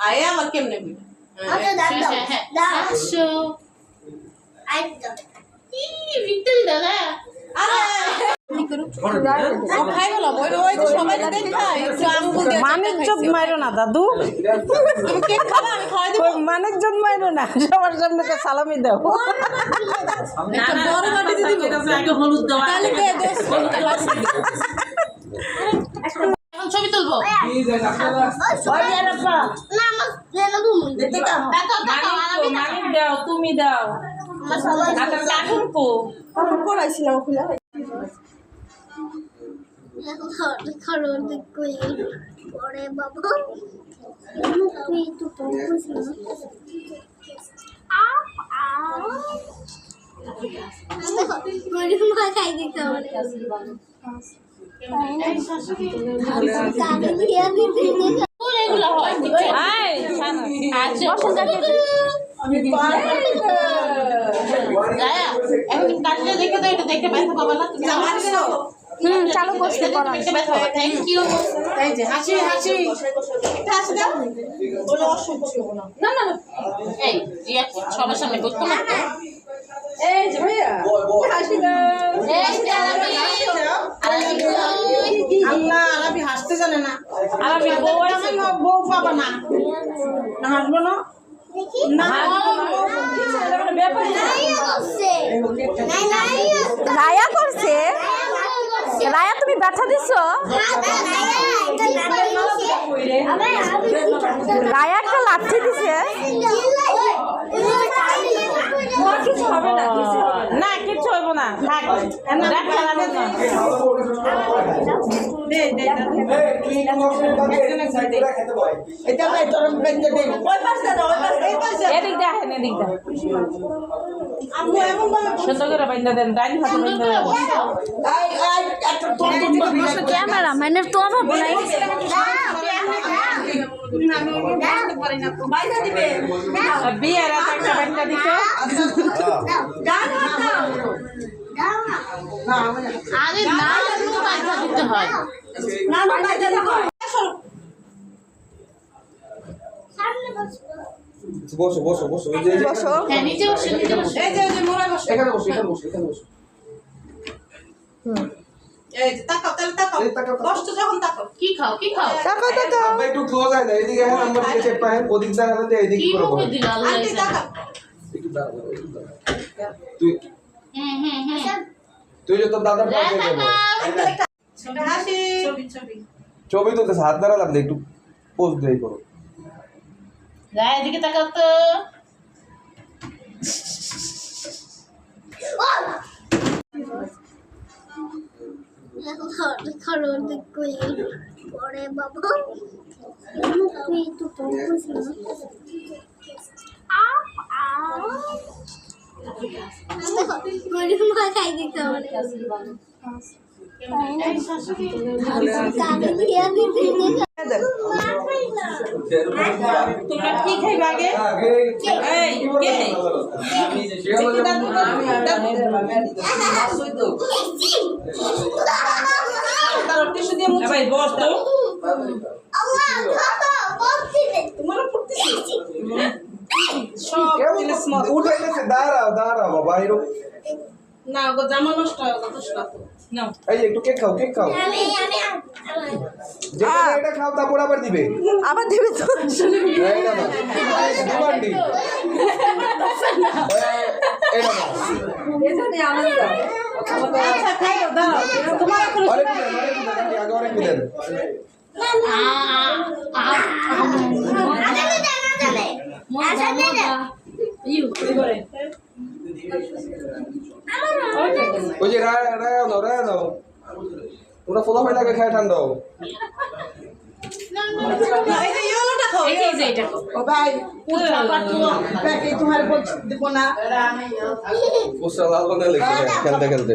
আয়ে আমার কেমনে বি আচ্ছা, দাও, দাও, হ্যাঁ, হ্যাঁ। দাও। আসো আই দাও। ই ভিক্টরি দাদা খাই বলো ওই ওই যে সবাই দেখায় একটু আঙ্গুল দিয়ে মানিকজত মাইরো না দাদু মানিকজত মাইরো না সবার সামনে তো সালামি দাও হলুদ ছবি তুলবো? তুমি। দাও। তুমি দাও। আমার সবাই- আচ্ছা পড়াইছিলাম খুলে। পরে বাবা। তুই তো মাথায় দিতে হবে। চালু পাবে থ্যাংক ইউ হাসি হাসি হাসি না না। এই সবার সামনে করতে না তো। এই যে ভাইয়া হাসি দাও এই যে আলাপি। আলাপি কই? আল্লাহ আরবি হাসতে জানে না আরবি বউ আছে বউ পাবা না। না হাসবো না? না ব্যাপারী নাই করছে। নাই, নাই রায়া করছে? রায়া তুমি ব্যথা দিছ? রায়া একটা লাঠি দিছে। ক্যামেরা মানে তো আমার বলাই আমি বুঝতে পারি না তো বাইরে দিবে আর বিয়ের একটা বাইন্দা দিছো গান না আরে না তো দিতে হয় না না বাইরে দিবে বসো বসো বসো। এই যে এই হ্যাঁ নিচে বসে নিচে বসে। এই যে এই যে মোরা বসে। এখানে বসো এখানে বসো এখানে বসো। এই যে তাকাও তাহলে তাকাও। এই তাকাও, তাকাও। কষ্ট যখন তাকাও। কি খাও কি খাও? আব্বা একটু ক্লোজ আয় না এদিকে হ্যাঁ নাম্বার দিকে চেক পাহেন ওদিক যা হাতে এদিকে কি মুখে দিল আল্লাহ আন্টি তাকাও। একটু দাঁড়াও তুই হুম হুম হুম তুই যে তোর দাদার পাশে হাসি। ছবি ছবি। হাত দাঁড়ালাম একটু পোজ দিয়ে করো। রায়া দিকে তাকাও তো। পরে বাবা। তুই তো দেখো, গরুর মাথায় দিতে হবে। কানে দিয়ে দিতে হবে। তোমরা কি খাইবে আগে এই কে দিয়ে ভাই বস তো মত উঠে গেছে দাঁড়াও দাঁড়াও বাবা এরকম না গো জামা নষ্ট হয় গো না এই একটু কেক খাও কেক খাও আমি আমি আমি এটা খাও তারপর আবার দিবে আবার দিবে তো আচ্ছা তোমার ওই যে রায় রায় নাও রায় ওটা ফোলা ফাইলাকে খায় ঠান্ডাও খেলতে খেলতে।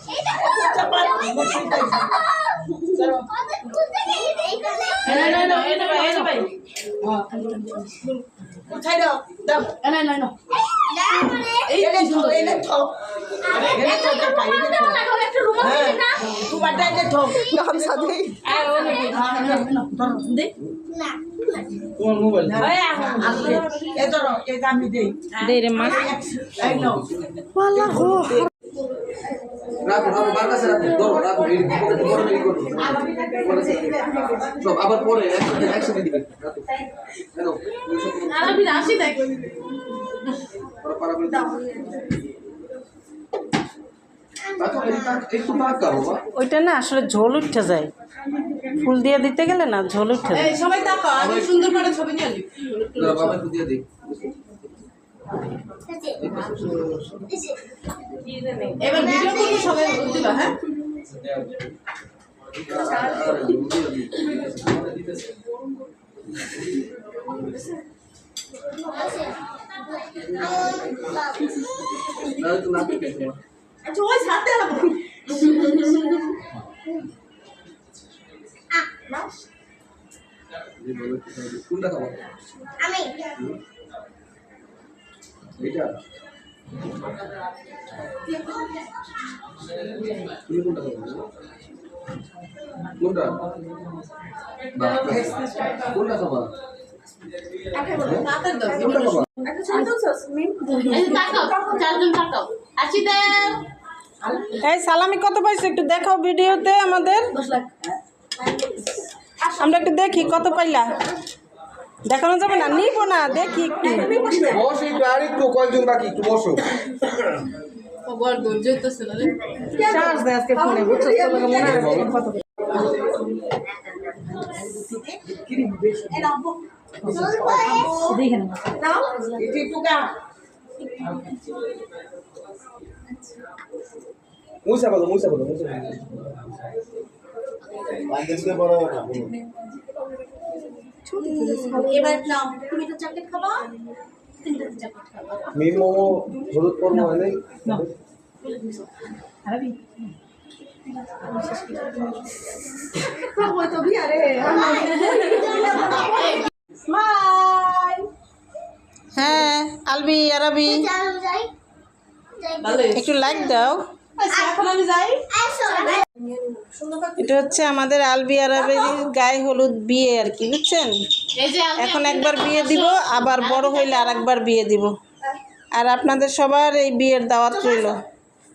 পাতলা হয়েছে পোলাপানের জন্য সাতজন কেক বসো বসো বসো তোমার মোবাইল দে রে মা। বার কাছে ধরো এই সব আবার পরে একসাথে একসাথে রাশি করে ওইটা না আসলে ঝোল উঠে যায়। ফুল দিয়ে দিতে গেলে না ঝোল উঠে যায়। সবাই তাকাও আমি সুন্দর করে ছবি নিয়ে নিই বাবা দিয়ে দিই। এবার ভিডিও করব সবাই দিবা হ্যাঁ? আচ্ছা ওই সাথে হবে এই বলো একটু খাবে। কোনটা খাব আমি। তুমি কোনটা? কোনটা খাবা এই সালামি কত পাইছো একটু দেখাও ভিডিওতে আমাদের। আমরা একটু দেখি কত পাইলা। দেখানো যাবে না? নিব না দেখি একটু। বসো একটু আর একটু কয়েকজন বাকি একটু বসো। চার্জ দেয় আজকে ফোনে বুঝছ? তো বলে। মনে কত মুসা বলো মুসা বলো। মুসা এবার নাও তুমি তো চকলেট খাবা তুমি তো চকলেট খাবা। মিম মোমো হলুদ পর্ণ হয় নাই? হ্যাঁ আলবি আরবি। একটু লাইক দাও। আচ্ছা এখন আমি যাই। এটা হচ্ছে আমাদের আলবি আরবের গায়ে হলুদ বিয়ে আর কি বুঝছেন? এখন একবার বিয়ে দিব আবার বড় হইলে আর একবার বিয়ে দিব। আর আপনাদের সবার এই বিয়ের দাওয়াত রইল।